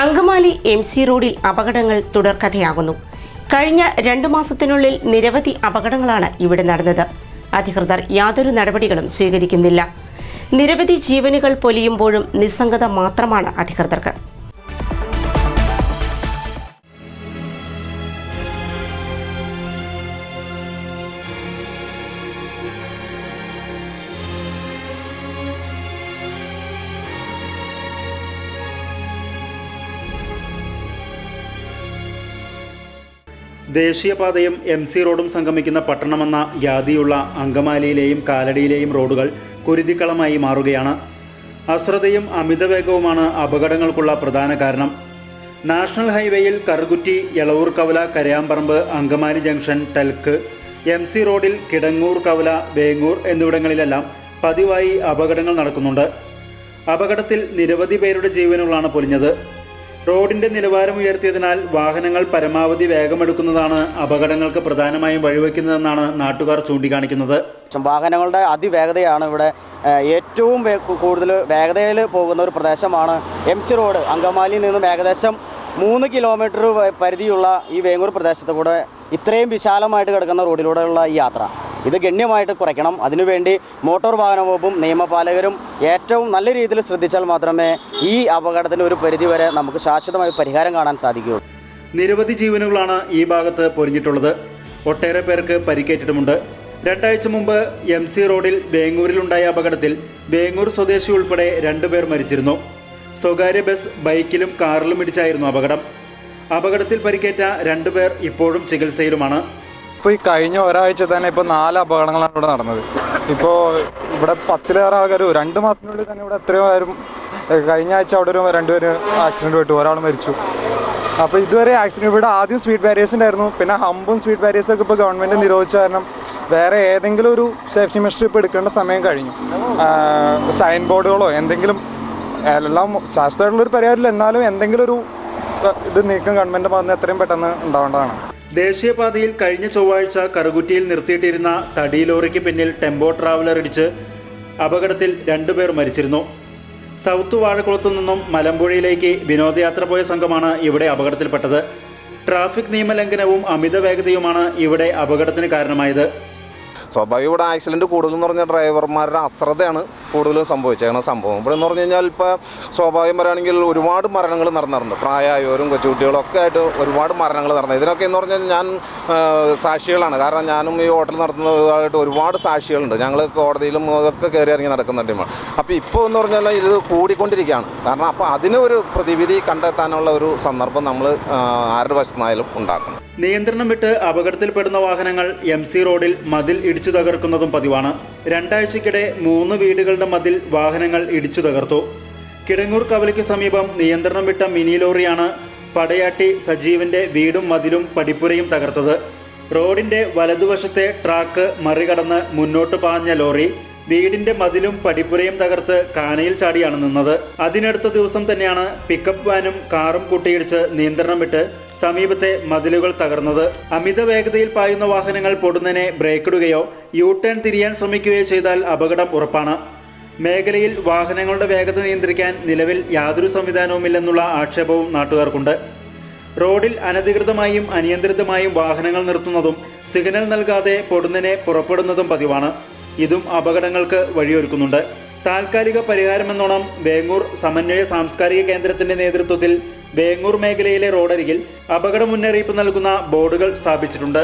Angamaly M C റോഡിൽ അപകടങ്ങൾ തുടർക്കഥയാകുന്നു. കഴിഞ്ഞ രണ്ടു മാസത്തിനുള്ളിൽ നിരവധി അപകടങ്ങളാണ് ഇവിടെ നടന്നത്. അധികൃതർ യാതൊരു നടപടികളും സ്വീകരിക്കുന്നില്ല. നിരവധി ജീവനുകൾ പൊലിയുമ്പോഴും നിസ്സംഗത മാത്രമാണ് അധികൃതർക്ക്. ദേശീയപാതയും എം സി റോഡും സംഗമിക്കുന്ന പട്ടണമെന്ന ഖ്യാതിയുള്ള അങ്കമാലിയിലെയും കാലടിയിലെയും റോഡുകൾ കുരുതിക്കളമായി മാറുകയാണ്. അശ്രദ്ധയും അമിതവേഗവുമാണ് അപകടങ്ങൾക്കുള്ള പ്രധാന കാരണം. നാഷണൽ ഹൈവേയിൽ കറുകുറ്റി എളവൂർ കവല Karayamparambu Angamaly junction TELK M C റോഡിൽ കിടങ്ങൂർ കവല വേങ്ങൂർ എന്നിവിടങ്ങളിലെല്ലാം പതിവായി അപകടങ്ങൾ നടക്കുന്നുണ്ട്. അപകടത്തിൽ നിരവധി പേരുടെ ജീവനുകളാണ് പൊലിഞ്ഞത്. റോഡിന്റെ നിലവാരം ഉയർത്തിയതിനാൽ വാഹനങ്ങൾ പരമാവധി വേഗമെടുക്കുന്നതാണ് അപകടങ്ങൾക്ക് പ്രധാനമായും വഴിവെക്കുന്നതെന്നാണ് നാട്ടുകാർ ചൂണ്ടിക്കാണിക്കുന്നത്. വാഹനങ്ങളുടെ അതിവേഗതയാണ് ഇവിടെ ഏറ്റവും കൂടുതൽ വേഗതയിൽ പോകുന്ന ഒരു പ്രദേശമാണ് എം സി റോഡ്. അങ്കമാലിയിൽ നിന്നും ഏകദേശം മൂന്ന് കിലോമീറ്റർ പരിധിയുള്ള ഈ വേങ്ങൂർ പ്രദേശത്ത് കൂടെ ഇത്രയും വിശാലമായിട്ട് കിടക്കുന്ന റോഡിലൂടെയുള്ള ഈ യാത്ര. ഇത് ഗണ്യമായിട്ട് കുറയ്ക്കണം. അതിനുവേണ്ടി മോട്ടോർ വാഹന വകുപ്പും നിയമപാലകരും ഏറ്റവും നല്ല രീതിയിൽ ശ്രദ്ധിച്ചാൽ മാത്രമേ ഈ അപകടത്തിന് ഒരു പരിധി വരെ നമുക്ക് ശാശ്വതമായി പരിഹാരം കാണാൻ സാധിക്കുകയുള്ളൂ. നിരവധി ജീവനുകളാണ് ഈ ഭാഗത്ത് പൊരിഞ്ഞിട്ടുള്ളത്. ഒട്ടേറെ പേർക്ക് പരിക്കേറ്റിട്ടുമുണ്ട്. രണ്ടാഴ്ച മുമ്പ് എം സി റോഡിൽ ബേങ്ങൂരിലുണ്ടായ അപകടത്തിൽ ബേങ്ങൂർ സ്വദേശി ഉൾപ്പെടെ രണ്ടുപേർ മരിച്ചിരുന്നു. സ്വകാര്യ ബസ് ബൈക്കിലും കാറിലും ഇടിച്ചായിരുന്നു അപകടം. അപകടത്തിൽ പരിക്കേറ്റ രണ്ടുപേർ ഇപ്പോഴും ചികിത്സയിലുമാണ്. ഇപ്പോൾ ഈ കഴിഞ്ഞ ഒരാഴ്ച തന്നെ ഇപ്പോൾ നാല് അപകടങ്ങളാണ് ഇവിടെ നടന്നത്. ഇപ്പോൾ ഇവിടെ പത്തിലേറെ ആൾക്കാർ രണ്ട് മാസത്തിനുള്ളിൽ തന്നെ ഇവിടെ എത്രയോ പേരും കഴിഞ്ഞ ആഴ്ച അവിടെ ഒരു രണ്ടുപേര് ആക്സിഡന്റ് പെട്ടു. ഒരാൾ മരിച്ചു. അപ്പോൾ ഇതുവരെ ആക്സിഡന്റ് ഇവിടെ ആദ്യം സ്പീഡ് ബാരിയേഴ്സ് ഉണ്ടായിരുന്നു. പിന്നെ ഹമ്പും സ്പീഡ് ബാരിയേഴ്സൊക്കെ ഇപ്പോൾ ഗവൺമെന്റ് നിരോധിച്ച കാരണം വേറെ ഏതെങ്കിലും ഒരു സേഫ്റ്റി മെഷർ ഇപ്പോൾ എടുക്കേണ്ട സമയം കഴിഞ്ഞു. സൈൻ ബോർഡുകളോ എന്തെങ്കിലും എല്ലാം ശാസ്ത്രമായിട്ടുള്ളൊരു പരിഹാരമില്ല എന്നാലും എന്തെങ്കിലും ഒരു ഇത് നീക്കം ഗവൺമെന്റ് ഭാഗത്ത് എത്രയും പെട്ടെന്ന് ഉണ്ടാവേണ്ടതാണ്. ദേശീയപാതയിൽ കഴിഞ്ഞ ചൊവ്വാഴ്ച കറുകുറ്റിയിൽ നിർത്തിയിട്ടിരുന്ന തടി ലോറിക്ക് പിന്നിൽ ടെമ്പോ ട്രാവലർ ഇടിച്ച് അപകടത്തിൽ രണ്ടുപേർ മരിച്ചിരുന്നു. സൗത്ത് വാഴക്കുളത്തു നിന്നും മലമ്പുഴയിലേക്ക് വിനോദയാത്ര പോയ സംഘമാണ് ഇവിടെ അപകടത്തിൽപ്പെട്ടത്. ട്രാഫിക് നിയമലംഘനവും അമിത വേഗതയുമാണ് ഇവിടെ അപകടത്തിന് കാരണമായത്. സ്വാഭാവികം ഇവിടെ ആക്സിഡന്റ് കൂടുതലെന്ന് പറഞ്ഞാൽ ഡ്രൈവർമാരുടെ അശ്രദ്ധയാണ് കൂടുതലും സംഭവിച്ചേക്കുന്ന സംഭവം ഇവിടെ എന്ന് പറഞ്ഞു കഴിഞ്ഞാൽ ഇപ്പോൾ സ്വാഭാവികം പറയുകയാണെങ്കിൽ ഒരുപാട് മരണങ്ങൾ നടന്നിട്ടുണ്ട്. പ്രായമായവരും കൊച്ചുകുട്ടികളും ഒക്കെ ആയിട്ട് ഒരുപാട് മരണങ്ങൾ നടന്നു. ഇതിനൊക്കെ എന്ന് പറഞ്ഞാൽ ഞാൻ സാക്ഷികളാണ്. കാരണം ഞാനും ഈ ഹോട്ടൽ നടത്തുന്നതായിട്ട് ഒരുപാട് സാക്ഷികളുണ്ട്. ഞങ്ങൾ കോടതിയിലും അതൊക്കെ കയറി ഇറങ്ങി നടക്കുന്ന ടീമാണ്. അപ്പോൾ ഇപ്പോൾ എന്ന് പറഞ്ഞാൽ ഇത് കൂടിക്കൊണ്ടിരിക്കുകയാണ്. കാരണം അപ്പോൾ അതിനൊരു പ്രതിവിധി കണ്ടെത്താനുള്ള ഒരു സന്ദർഭം നമ്മൾ ആരുടെ വശത്തുനിന്നായാലും ഉണ്ടാക്കണം. നിയന്ത്രണം വിട്ട് അപകടത്തിൽപ്പെടുന്ന വാഹനങ്ങൾ എം സി റോഡിൽ മതിൽ ഇടിച്ചു തകർക്കുന്നതും പതിവാണ്. രണ്ടാഴ്ചക്കിടെ മൂന്ന് വീടുകളുടെ മതിൽ വാഹനങ്ങൾ ഇടിച്ചു തകർത്തു. കിടങ്ങൂർ കവലയ്ക്ക് സമീപം നിയന്ത്രണം വിട്ട മിനി ലോറിയാണ് പടയാട്ടി സജീവിന്റെ വീടും മതിലും പടിപ്പുരയും തകർത്തത്. റോഡിന്റെ വലതുവശത്തെ ട്രാക്ക് മറികടന്ന് മുന്നോട്ട് പാഞ്ഞ ലോറി വീടിന്റെ മതിലും പടിപ്പുരയും തകർത്ത് കാനയിൽ ചാടിയാണ് നിന്നത്. അതിനടുത്ത ദിവസം തന്നെയാണ് പിക്കപ്പ് വാനും കാറും കൂട്ടിയിടിച്ച് നിയന്ത്രണം വിട്ട് സമീപത്തെ മതിലുകൾ തകർന്നത്. അമിത വേഗതയിൽ പായുന്ന വാഹനങ്ങൾ പൊടുന്നനെ ബ്രേക്കിടുകയോ യു ടേൺ തിരിയാൻ ശ്രമിക്കുകയോ ചെയ്താൽ അപകടം ഉറപ്പാണ്. മേഖലയിൽ വാഹനങ്ങളുടെ വേഗത നിയന്ത്രിക്കാൻ നിലവിൽ യാതൊരു സംവിധാനവുമില്ലെന്നുള്ള ആക്ഷേപവും നാട്ടുകാർക്കുണ്ട്. റോഡിൽ അനധികൃതമായും അനിയന്ത്രിതമായും വാഹനങ്ങൾ നിർത്തുന്നതും സിഗ്നൽ നൽകാതെ പൊടുന്നനെ പുറപ്പെടുന്നതും പതിവാണ്. ഇതും അപകടങ്ങൾക്ക് വഴിയൊരുക്കുന്നുണ്ട്. താൽക്കാലിക പരിഹാരമെന്നോണം വേങ്ങൂർ സമന്വയ സാംസ്കാരിക കേന്ദ്രത്തിന്റെ നേതൃത്വത്തിൽ വേങ്ങൂർ മേഖലയിലെ റോഡരികിൽ അപകട മുന്നറിയിപ്പ് നൽകുന്ന ബോർഡുകൾ സ്ഥാപിച്ചിട്ടുണ്ട്.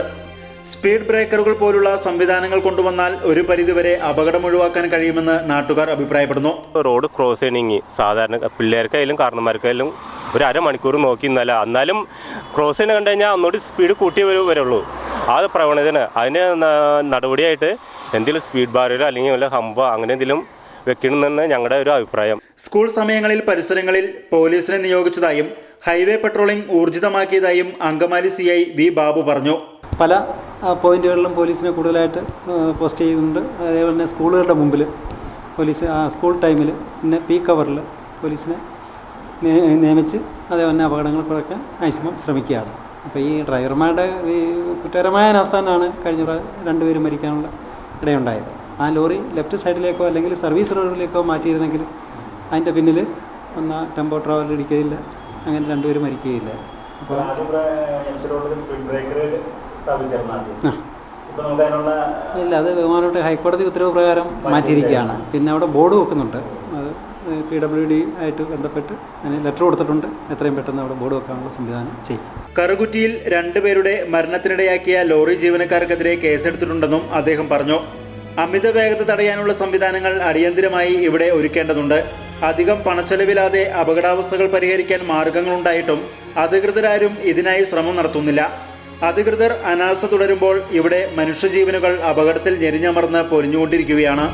സ്പീഡ് ബ്രേക്കറുകൾ പോലുള്ള സംവിധാനങ്ങൾ കൊണ്ടുവന്നാൽ ഒരു പരിധിവരെ അപകടം ഒഴിവാക്കാൻ കഴിയുമെന്ന് നാട്ടുകാർ അഭിപ്രായപ്പെടുന്നു. റോഡ് ക്രോസ് ചെയ്യണമെങ്കിൽ സാധാരണ പിള്ളേർക്കായാലും കാരണന്മാർക്കായാലും ഒരു അരമണിക്കൂർ നോക്കി നിന്നാൽ എന്നാലും ക്രോസ് ചെയ്യണ കണ്ടു കഴിഞ്ഞാൽ ഒന്നുകൂടി സ്പീഡ് വരു വരുള്ളൂ. ആ പ്രവണതയാണ്. അതിന് നടപടിയായിട്ട് എന്തെങ്കിലും സ്പീഡ് ബാറിലോ അല്ലെങ്കിൽ വല്ല ഹമ്പോ അങ്ങനെ എന്തെങ്കിലും വെക്കണമെന്നാണ് ഞങ്ങളുടെ ഒരു അഭിപ്രായം. സ്കൂൾ സമയങ്ങളിൽ പരിസരങ്ങളിൽ പോലീസിനെ നിയോഗിച്ചതായും highway patrolling ഊർജിതമാക്കിയതായും Angamaly C I V Babu പറഞ്ഞു. പല പോയിന്റുകളിലും പോലീസിനെ കൂടുതലായിട്ട് പോസ്റ്റ് ചെയ്യുന്നുണ്ട്. അതേപോലെ തന്നെ സ്കൂളുകളുടെ മുമ്പിൽ പോലീസ് സ്കൂൾ ടൈമിൽ പിന്നെ പീക്ക് അവറിൽ പോലീസിനെ നിയ- നിയമിച്ച് അതേപോലെ തന്നെ അപകടങ്ങൾ കുറയ്ക്കാൻ മാക്സിമം ശ്രമിക്കുകയാണ്. അപ്പോൾ ഈ ഡ്രൈവർമാരുടെ ഈ കുറ്റകരമായ അനാസ്ഥാനാണ് കഴിഞ്ഞ പ്രാ- രണ്ടുപേരും മരിക്കാനുള്ള ഇടയുണ്ടായത്. ആ ലോറി ലെഫ്റ്റ് സൈഡിലേക്കോ അല്ലെങ്കിൽ സർവീസ് റോഡിലേക്കോ മാറ്റിയിരുന്നെങ്കിൽ അതിന്റെ പിന്നിൽ ഒന്ന് ടെമ്പോ ട്രാവൽ ഇടിക്കുകയില്ല അങ്ങനെ രണ്ടുപേരും മരിക്കുകയില്ല. അപ്പോൾ ഇല്ല അത് ബഹുമാനോട്ട് ഹൈക്കോടതി ഉത്തരവ് പ്രകാരം മാറ്റിയിരിക്കുകയാണ്. പിന്നെ അവിടെ ബോർഡ് വെക്കുന്നുണ്ട്. അത് പി ഡബ്ല്യു ഡി ആയിട്ട് ബന്ധപ്പെട്ട് അതിന് ലെറ്റർ കൊടുത്തിട്ടുണ്ട്. എത്രയും പെട്ടെന്ന് അവിടെ ബോർഡ് വെക്കാനുള്ള സംവിധാനം ചെയ്യും. കറുകുറ്റിയിൽ രണ്ടുപേരുടെ മരണത്തിനിടയാക്കിയ ലോറി ജീവനക്കാർക്കെതിരെ കേസെടുത്തിട്ടുണ്ടെന്നും അദ്ദേഹം പറഞ്ഞു. അമിത വേഗത തടയാനുള്ള സംവിധാനങ്ങൾ അടിയന്തിരമായി ഇവിടെ ഒരുക്കേണ്ടതുണ്ട്. അധികം പണച്ചെലവില്ലാതെ അപകടാവസ്ഥകൾ പരിഹരിക്കാൻ മാർഗങ്ങളുണ്ടായിട്ടും അധികൃതരാരും ഇതിനായി ശ്രമം നടത്തുന്നില്ല. അധികൃതർ അനാസ്ഥ തുടരുമ്പോൾ ഇവിടെ മനുഷ്യജീവനുകൾ അപകടത്തിൽ ഞെരിഞ്ഞമർന്ന് പൊരിഞ്ഞുകൊണ്ടിരിക്കുകയാണ്